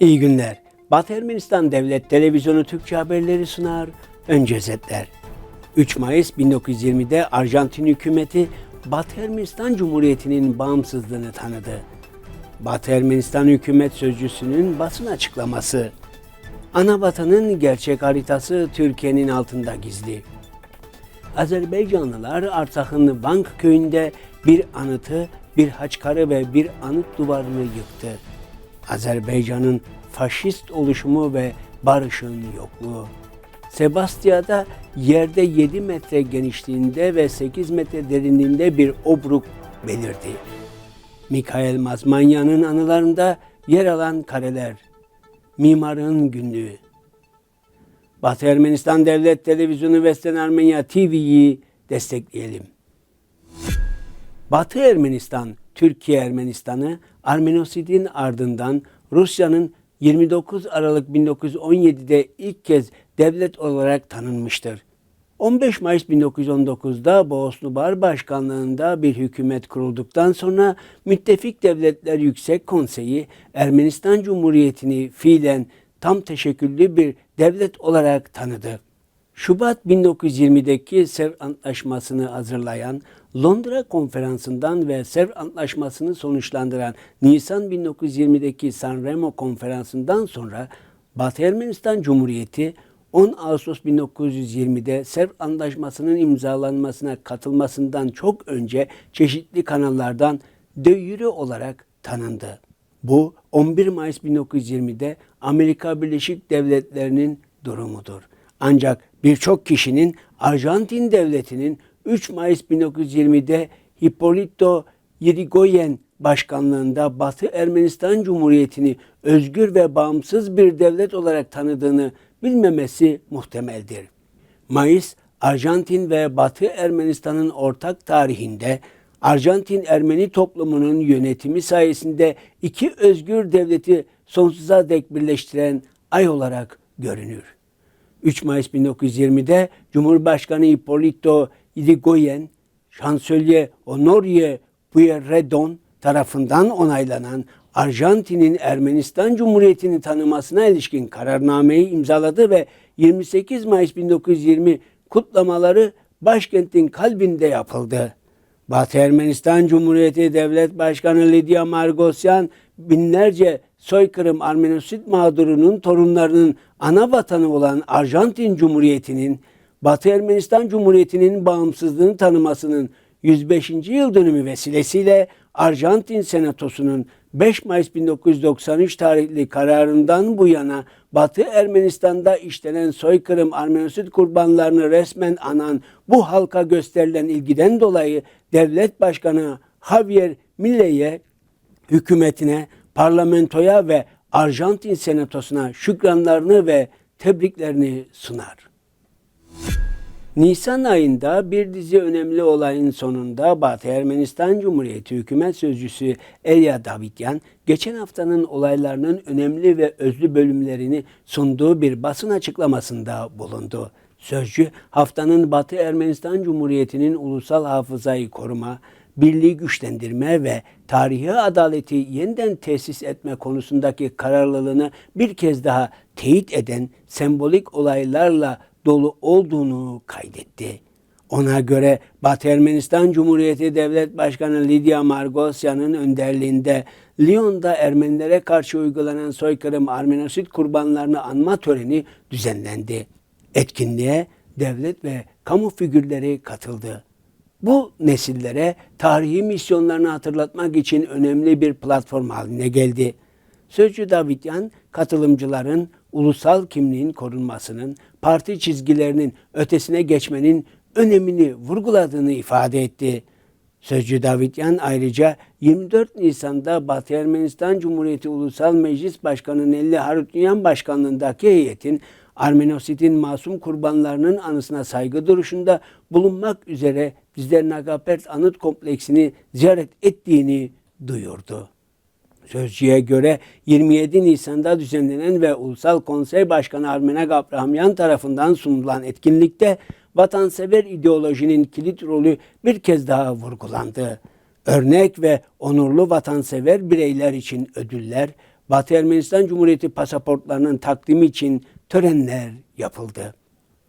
İyi günler. Batı Ermenistan Devlet Televizyonu Türkçe haberleri sunar. Önce özetler. 3 Mayıs 1920'de Arjantin hükümeti Batı Ermenistan Cumhuriyeti'nin bağımsızlığını tanıdı. Batı Ermenistan hükümet sözcüsünün basın açıklaması. Ana vatanın gerçek haritası Türkiye'nin altında gizli. Azerbaycanlılar Artak'ın Bank köyünde bir anıtı, bir haçkarı ve bir anıt duvarını yıktı. Azerbaycan'ın faşist oluşumu ve barışın yokluğu. Sebastia'da yerde 7 metre genişliğinde ve 8 metre derinliğinde bir obruk belirdi. Mikael Mazmanya'nın anılarında yer alan kareler. Mimarın günlüğü. Batı Ermenistan Devlet Televizyonu ve Sten Armenya TV'yi destekleyelim. Batı Ermenistan, Türkiye Ermenistan'ı Armenosid'in ardından Rusya'nın 29 Aralık 1917'de ilk kez devlet olarak tanınmıştır. 15 Mayıs 1919'da Boğoslubar Başkanlığında bir hükümet kurulduktan sonra Müttefik Devletler Yüksek Konseyi Ermenistan Cumhuriyeti'ni fiilen tam teşekküllü bir devlet olarak tanıdı. Şubat 1920'deki Sevr Antlaşması'nı hazırlayan Londra Konferansı'ndan ve Sevr Antlaşması'nı sonuçlandıran Nisan 1920'deki Sanremo Konferansı'ndan sonra Batı Ermenistan Cumhuriyeti 10 Ağustos 1920'de Sevr Antlaşması'nın imzalanmasına katılmasından çok önce çeşitli kanallardan jure olarak tanındı. Bu 11 Mayıs 1920'de Amerika Birleşik Devletleri'nin durumudur. Ancak birçok kişinin Arjantin devletinin 3 Mayıs 1920'de Hippolito Yrigoyen başkanlığında Batı Ermenistan Cumhuriyeti'ni özgür ve bağımsız bir devlet olarak tanıdığını bilmemesi muhtemeldir. Mayıs, Arjantin ve Batı Ermenistan'ın ortak tarihinde Arjantin Ermeni toplumunun yönetimi sayesinde iki özgür devleti sonsuza dek birleştiren ay olarak görünür. 3 Mayıs 1920'de Cumhurbaşkanı Hippolito Yrigoyen, Şansölye Honorie Pueyrredon tarafından onaylanan Arjantin'in Ermenistan Cumhuriyeti'ni tanımasına ilişkin kararnameyi imzaladı ve 28 Mayıs 1920 kutlamaları başkentin kalbinde yapıldı. Batı Ermenistan Cumhuriyeti Devlet Başkanı Lidya Margosyan binlerce soykırım Armenosit mağdurunun torunlarının ana vatanı olan Arjantin Cumhuriyeti'nin Batı Ermenistan Cumhuriyeti'nin bağımsızlığını tanımasının 105. yıl dönümü vesilesiyle Arjantin Senatosu'nun 5 Mayıs 1993 tarihli kararından bu yana Batı Ermenistan'da işlenen soykırım Armenosit kurbanlarını resmen anan bu halka gösterilen ilgiden dolayı devlet başkanı Javier Millei'ye, hükümetine, parlamentoya ve Arjantin Senatosu'na şükranlarını ve tebriklerini sunar. Nisan ayında bir dizi önemli olayın sonunda Batı Ermenistan Cumhuriyeti Hükümet Sözcüsü Elia Davityan, geçen haftanın olaylarının önemli ve özlü bölümlerini sunduğu bir basın açıklamasında bulundu. Sözcü, haftanın Batı Ermenistan Cumhuriyeti'nin ulusal hafızayı koruma, birliği güçlendirme ve tarihi adaleti yeniden tesis etme konusundaki kararlılığını bir kez daha teyit eden sembolik olaylarla dolu olduğunu kaydetti. Ona göre Batı Ermenistan Cumhuriyeti Devlet Başkanı Lidya Margosyan'ın önderliğinde Lyon'da Ermenilere karşı uygulanan soykırım Armenosit kurbanlarını anma töreni düzenlendi. Etkinliğe devlet ve kamu figürleri katıldı. Bu nesillere tarihi misyonlarını hatırlatmak için önemli bir platform haline geldi. Sözcü Davityan, katılımcıların ulusal kimliğin korunmasının, parti çizgilerinin ötesine geçmenin önemini vurguladığını ifade etti. Sözcü Davityan ayrıca 24 Nisan'da Batı Ermenistan Cumhuriyeti Ulusal Meclis Başkanı Nelli Harutyan Başkanlığındaki heyetin Armenosit'in masum kurbanlarının anısına saygı duruşunda bulunmak üzere Dizler Nagapert Anıt Kompleksini ziyaret ettiğini duyurdu. Sözcüye göre 27 Nisan'da düzenlenen ve Ulusal Konsey Başkanı Armenak Abrahamyan tarafından sunulan etkinlikte vatansever ideolojinin kilit rolü bir kez daha vurgulandı. Örnek ve onurlu vatansever bireyler için ödüller, Batı Ermenistan Cumhuriyeti pasaportlarının takdimi için törenler yapıldı.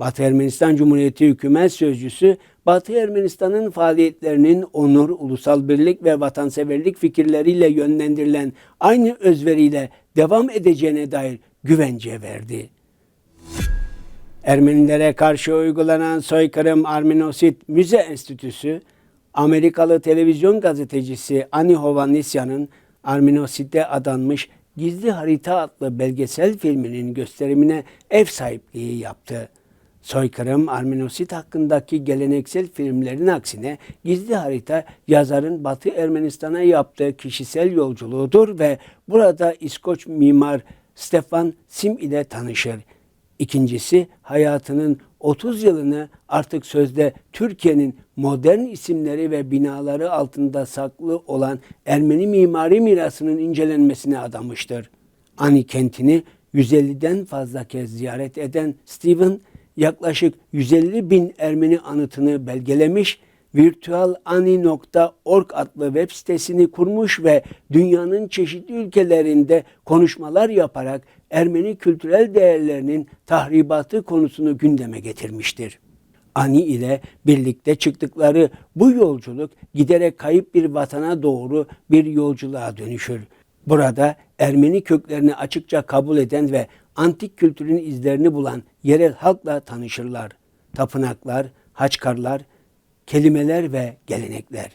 Batı Ermenistan Cumhuriyeti Hükümet Sözcüsü, Batı Ermenistan'ın faaliyetlerinin onur, ulusal birlik ve vatanseverlik fikirleriyle yönlendirilen aynı özveriyle devam edeceğine dair güvence verdi. Ermenilere karşı uygulanan soykırım Armenosit Müze Enstitüsü, Amerikalı televizyon gazetecisi Ani Hovanesyan'ın Armenosit'e adanmış Gizli Harita adlı belgesel filminin gösterimine ev sahipliği yaptı. Soykırım Armenosit hakkındaki geleneksel filmlerin aksine Gizli Harita yazarın Batı Ermenistan'a yaptığı kişisel yolculuğudur ve burada İskoç mimar Stefan Sim ile tanışır. İkincisi hayatının 30 yılını artık sözde Türkiye'nin modern isimleri ve binaları altında saklı olan Ermeni mimari mirasının incelenmesine adamıştır. Ani kentini 150'den fazla kez ziyaret eden Steven yaklaşık 150 bin Ermeni anıtını belgelemiş, virtualani.org adlı web sitesini kurmuş ve dünyanın çeşitli ülkelerinde konuşmalar yaparak Ermeni kültürel değerlerinin tahribatı konusunu gündeme getirmiştir. Ani ile birlikte çıktıkları bu yolculuk giderek kayıp bir vatana doğru bir yolculuğa dönüşür. Burada Ermeni köklerini açıkça kabul eden ve antik kültürün izlerini bulan yerel halkla tanışırlar. Tapınaklar, haçkarlar, kelimeler ve gelenekler.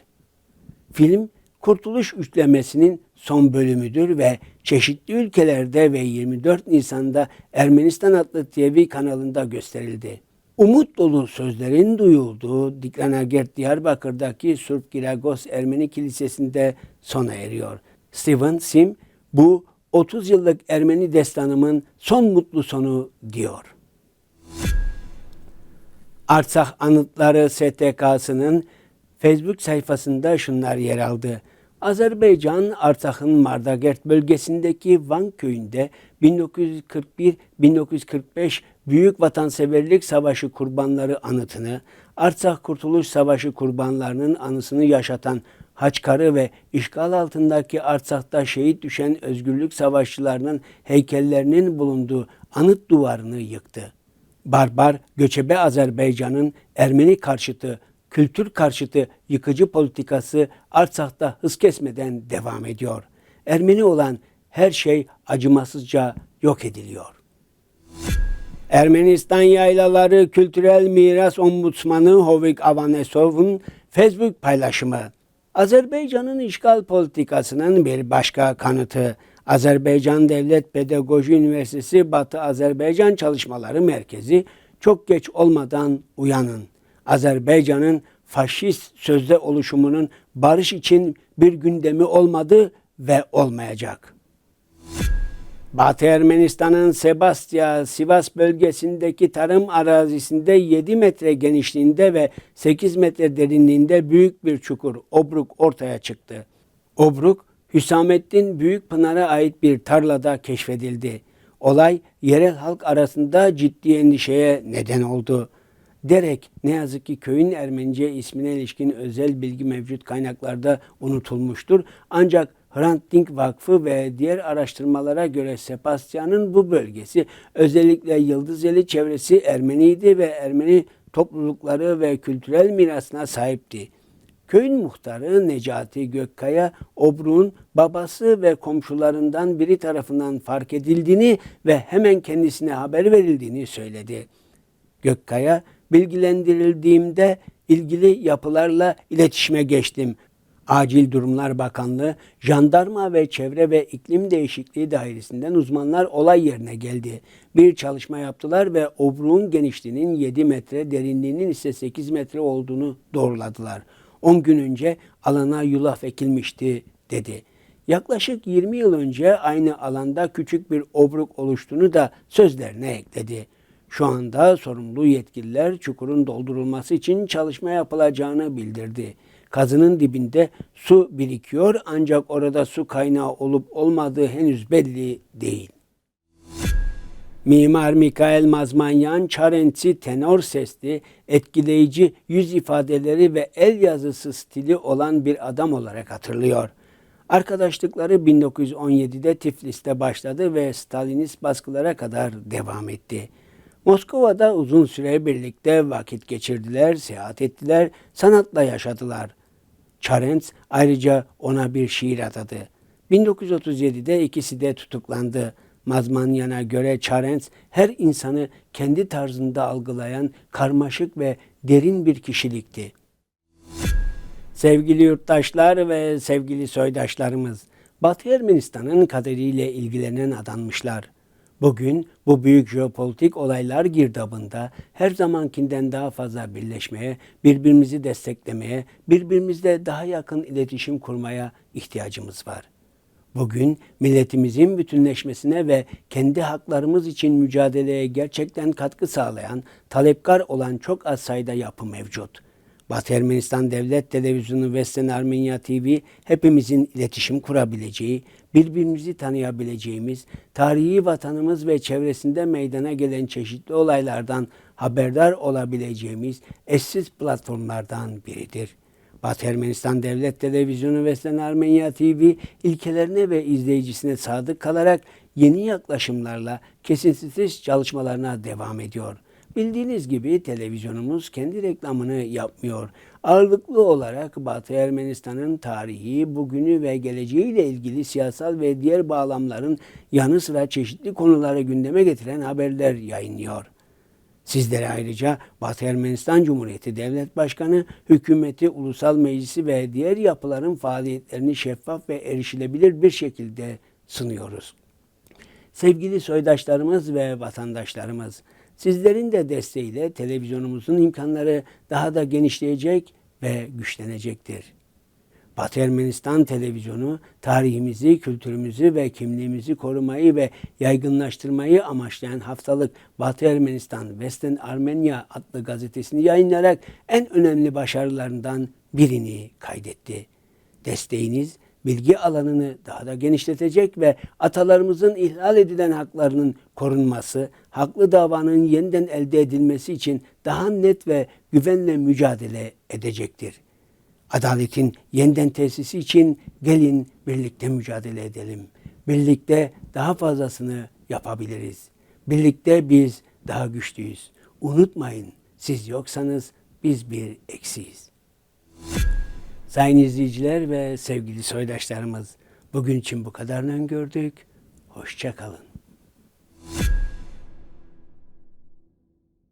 Film Kurtuluş Üçlemesi'nin son bölümüdür ve çeşitli ülkelerde ve 24 Nisan'da Ermenistan adlı TV kanalında gösterildi. Umut dolu sözlerin duyulduğu Dikranagert Diyarbakır'daki Surp Giragos Ermeni Kilisesi'nde sona eriyor. Steven Sim bu 30 yıllık Ermeni destanımın son mutlu sonu diyor. Artsakh Anıtları STK'sının Facebook sayfasında şunlar yer aldı. Azerbaycan Artsakh'ın Mardagert bölgesindeki Van köyünde 1941-1945 Büyük Vatanseverlik Savaşı kurbanları anıtını, Artsakh Kurtuluş Savaşı kurbanlarının anısını yaşatan Haçkarı ve işgal altındaki Artsak'ta şehit düşen özgürlük savaşçılarının heykellerinin bulunduğu anıt duvarını yıktı. Barbar göçebe Azerbaycan'ın Ermeni karşıtı kültür karşıtı yıkıcı politikası Artsak'ta hız kesmeden devam ediyor. Ermeni olan her şey acımasızca yok ediliyor. Ermenistan Yaylaları Kültürel Miras Ombudsmanı Hovik Avanesov'un Facebook paylaşımı. Azerbaycan'ın işgal politikasının bir başka kanıtı. Azerbaycan Devlet Pedagoji Üniversitesi Batı Azerbaycan Çalışmaları Merkezi çok geç olmadan uyanın. Azerbaycan'ın faşist sözde oluşumunun barış için bir gündemi olmadı ve olmayacak. Batı Ermenistan'ın Sebastya, Sivas bölgesindeki tarım arazisinde 7 metre genişliğinde ve 8 metre derinliğinde büyük bir çukur, obruk ortaya çıktı. Obruk, Hüsamettin Büyükpınar'a ait bir tarlada keşfedildi. Olay yerel halk arasında ciddi endişeye neden oldu. Derek ne yazık ki köyün Ermenice ismine ilişkin özel bilgi mevcut kaynaklarda unutulmuştur. Ancak Hrant Dink Vakfı ve diğer araştırmalara göre Sebastian'ın bu bölgesi özellikle Yıldızeli çevresi Ermeniydi ve Ermeni toplulukları ve kültürel mirasına sahipti. Köyün muhtarı Necati Gökkaya, Obru'nun babası ve komşularından biri tarafından fark edildiğini ve hemen kendisine haber verildiğini söyledi. Gökkaya, bilgilendirildiğimde ilgili yapılarla iletişime geçtim. Acil Durumlar Bakanlığı, Jandarma ve Çevre ve İklim Değişikliği Dairesi'nden uzmanlar olay yerine geldi. Bir çalışma yaptılar ve obruğun genişliğinin 7 metre, derinliğinin ise 8 metre olduğunu doğruladılar. 10 gün önce alana yulaf ekilmişti dedi. Yaklaşık 20 yıl önce aynı alanda küçük bir obruk oluştuğunu da sözlerine ekledi. Şu anda sorumlu yetkililer çukurun doldurulması için çalışma yapılacağını bildirdi. Kazının dibinde su birikiyor ancak orada su kaynağı olup olmadığı henüz belli değil. Mimar Mikael Mazmanyan, Çarentsi tenor sesli, etkileyici yüz ifadeleri ve el yazısı stili olan bir adam olarak hatırlıyor. Arkadaşlıkları 1917'de Tiflis'te başladı ve Stalinist baskılara kadar devam etti. Moskova'da uzun süre birlikte vakit geçirdiler, seyahat ettiler, sanatla yaşadılar. Çarens ayrıca ona bir şiir adadı. 1937'de ikisi de tutuklandı. Mazmanyan'a göre Çarens her insanı kendi tarzında algılayan karmaşık ve derin bir kişilikti. Sevgili yurttaşlar ve sevgili soydaşlarımız, Batı Ermenistan'ın kaderiyle ilgilenen adanmışlar. Bugün bu büyük jeopolitik olaylar girdabında her zamankinden daha fazla birleşmeye, birbirimizi desteklemeye, birbirimizle daha yakın iletişim kurmaya ihtiyacımız var. Bugün milletimizin bütünleşmesine ve kendi haklarımız için mücadeleye gerçekten katkı sağlayan, talepkar olan çok az sayıda yapı mevcut. Batı Ermenistan Devlet Televizyonu Western Armenia TV hepimizin iletişim kurabileceği, birbirimizi tanıyabileceğimiz, tarihi vatanımız ve çevresinde meydana gelen çeşitli olaylardan haberdar olabileceğimiz eşsiz platformlardan biridir. Batı Ermenistan Devlet Televizyonu ve Sen Armenya TV ilkelerine ve izleyicisine sadık kalarak yeni yaklaşımlarla kesintisiz çalışmalarına devam ediyor. Bildiğiniz gibi televizyonumuz kendi reklamını yapmıyor. Ağırlıklı olarak Batı Ermenistan'ın tarihi, bugünü ve geleceğiyle ilgili siyasal ve diğer bağlamların yanı sıra çeşitli konuları gündeme getiren haberler yayınlıyor. Sizlere ayrıca Batı Ermenistan Cumhuriyeti Devlet Başkanı, hükümeti, ulusal meclisi ve diğer yapıların faaliyetlerini şeffaf ve erişilebilir bir şekilde sunuyoruz. Sevgili soydaşlarımız ve vatandaşlarımız, sizlerin de desteğiyle televizyonumuzun imkanları daha da genişleyecek ve güçlenecektir. Batı Ermenistan televizyonu tarihimizi, kültürümüzü ve kimliğimizi korumayı ve yaygınlaştırmayı amaçlayan haftalık Batı Ermenistan Western Armenia adlı gazetesini yayınlayarak en önemli başarılarından birini kaydetti. Desteğiniz bilgi alanını daha da genişletecek ve atalarımızın ihlal edilen haklarının korunması, haklı davanın yeniden elde edilmesi için daha net ve güvenle mücadele edecektir. Adaletin yeniden tesisi için gelin birlikte mücadele edelim. Birlikte daha fazlasını yapabiliriz. Birlikte biz daha güçlüyüz. Unutmayın siz yoksanız biz bir eksiyiz. Sayın izleyiciler ve sevgili soydaşlarımız bugün için bu kadarını gördük. Hoşça kalın.